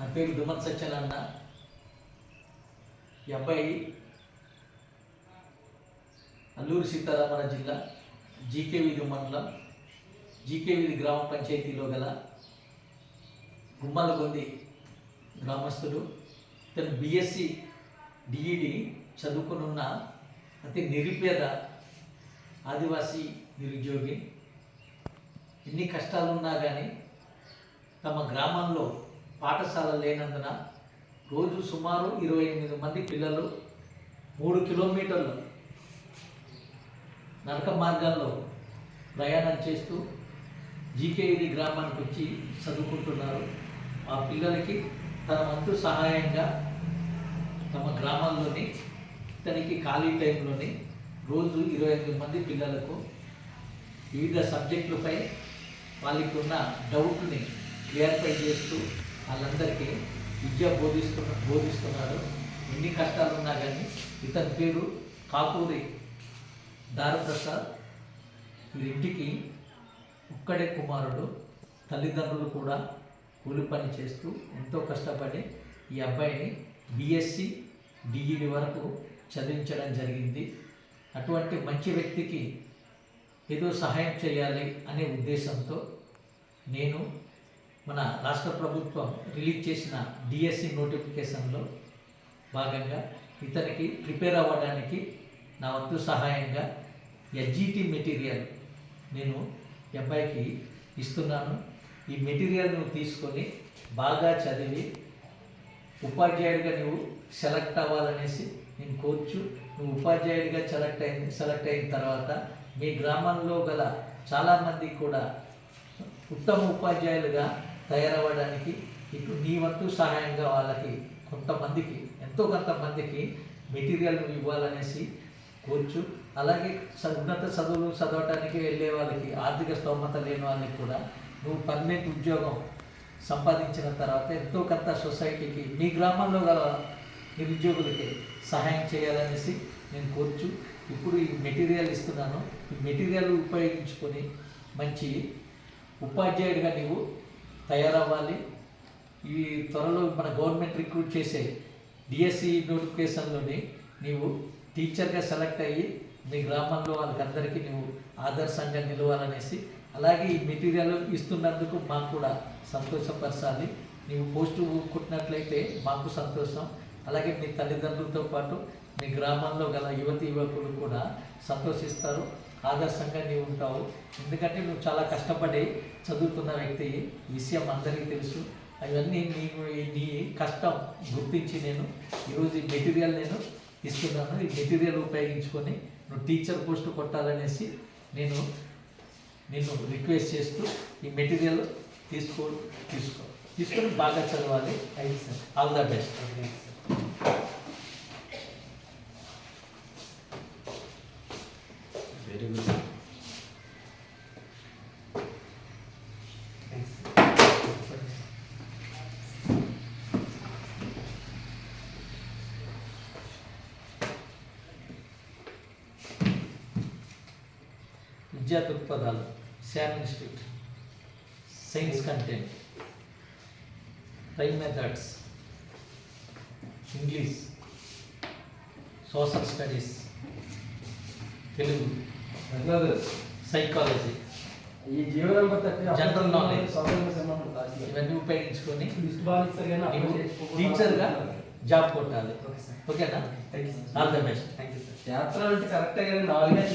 నా పేరు దుమత్ సత్యనారాయణ. ఈ అబ్బాయి అల్లూరు సీతారామరాజు జిల్లా జీకే వీధి మండలం జీకే వీధి గ్రామ పంచాయతీలో గల గుమ్మలగొంది గ్రామస్తుడు. ఇతను బిఎస్సి డిఈడి చదువుకునున్న అతి నిరుపేద ఆదివాసీ నిరుద్యోగి. ఎన్ని కష్టాలున్నా కానీ తమ గ్రామంలో పాఠశాల లేనందున రోజు సుమారు ఇరవై ఎనిమిది మంది పిల్లలు మూడు కిలోమీటర్లు నరక మార్గాల్లో ప్రయాణం చేస్తూ జీకేఈడి గ్రామానికి వచ్చి చదువుకుంటున్నారు. ఆ పిల్లలకి తన వంతు సహాయంగా తమ గ్రామాల్లోని ఇతనికి ఖాళీ టైంలోని రోజు ఇరవై ఎనిమిది మంది పిల్లలకు వివిధ సబ్జెక్టులపై వాళ్ళకి ఉన్న డౌట్ని క్లియర్ఫై చేస్తూ వాళ్ళందరికీ విద్య బోధిస్తున్న బోధిస్తున్నారు. ఎన్ని కష్టాలు ఉన్నా కానీ ఇతని పేరు కాకూరి దారప్రసాద్. వీరింటికి ఒక్కడే కుమారుడు. తల్లిదండ్రులు కూడా కూలి పని చేస్తూ ఎంతో కష్టపడి ఈ అబ్బాయిని బిఎస్సి డిఈడి వరకు చదివించడం జరిగింది. అటువంటి మంచి వ్యక్తికి ఏదో సహాయం చేయాలి అనే ఉద్దేశంతో నేను మన రాష్ట్ర ప్రభుత్వం రిలీజ్ చేసిన డిఎస్సి నోటిఫికేషన్లో భాగంగా ఇతనికి ప్రిపేర్ అవ్వడానికి నా వంతు సహాయంగా ఎస్జిటి మెటీరియల్ నేను అబ్బాయికి ఇస్తున్నాను. ఈ మెటీరియల్ నువ్వు తీసుకొని బాగా చదివి ఉపాధ్యాయుడిగా నువ్వు సెలెక్ట్ అవ్వాలనేసి నేను కోర్చు. నువ్వు ఉపాధ్యాయుడిగా సెలెక్ట్ అయిన సెలెక్ట్ అయిన తర్వాత మీ గ్రామంలో గల చాలామంది కూడా ఉత్తమ ఉపాధ్యాయులుగా తయారవ్వడానికి ఇటు నీ వంతు సహాయంగా వాళ్ళకి కొంతమందికి ఎంతో కొంతమందికి మెటీరియల్ ఇవ్వాలనేసి కోర్చు. అలాగే ఉన్నత చదువులు చదవటానికి వెళ్ళే వాళ్ళకి ఆర్థిక స్తోమత లేని వాళ్ళకి కూడా నువ్వు పర్మనెంట్ ఉద్యోగం సంపాదించిన తర్వాత ఎంతో కొంత సొసైటీకి మీ గ్రామంలో గల నిరుద్యోగులకి సహాయం చేయాలనేసి నేను కోర్చు. ఇప్పుడు ఈ మెటీరియల్ ఇస్తున్నాను. ఈ మెటీరియల్ ఉపయోగించుకొని మంచి ఉపాధ్యాయుడిగా నీవు తయారవ్వాలి. ఈ త్వరలో మన గవర్నమెంట్ రిక్రూట్ చేసే డిఎస్సి నోటిఫికేషన్లోని నీవు టీచర్గా సెలెక్ట్ అయ్యి మీ గ్రామంలో వాళ్ళకందరికీ నువ్వు ఆదర్శంగా నిలవాలనేసి అలాగే ఈ మెటీరియల్ ఇస్తున్నందుకు మాకు కూడా సంతోషపరచాలి. నీవు పోస్టు కుట్టినట్లయితే మాకు సంతోషం. అలాగే మీ తల్లిదండ్రులతో పాటు మీ గ్రామంలో గల యువతి యువకులు కూడా సంతోషిస్తారు. ఆదర్శంగా నీవు ఉంటావు. ఎందుకంటే నువ్వు చాలా కష్టపడి చదువుకున్న వ్యక్తి. విషయం అందరికీ తెలుసు. అవన్నీ నీకు నీ కష్టం గుర్తించి నేను ఈరోజు ఈ మెటీరియల్ నేను ఇస్తున్నాను. ఈ మెటీరియల్ ఉపయోగించుకొని నువ్వు టీచర్ పోస్ట్ కొట్టాలనేసి నేను నేను రిక్వెస్ట్ చేస్తూ ఈ మెటీరియల్ తీసుకో తీసుకో. తీసుకొని బాగా చదవాలి. All the best. Very good విద్యా దృక్పథాలు Sam institute science content time methods English social studies Telugu psychology ఈ జీవనం General knowledge. ఇవన్నీ ఉపయోగించుకొని టీచర్గా జాబ్ కొట్టాలి. ఓకేనా? ఆల్ ద బెస్ట్ యాత్ర అంటే కరెక్ట్గా నాలుగే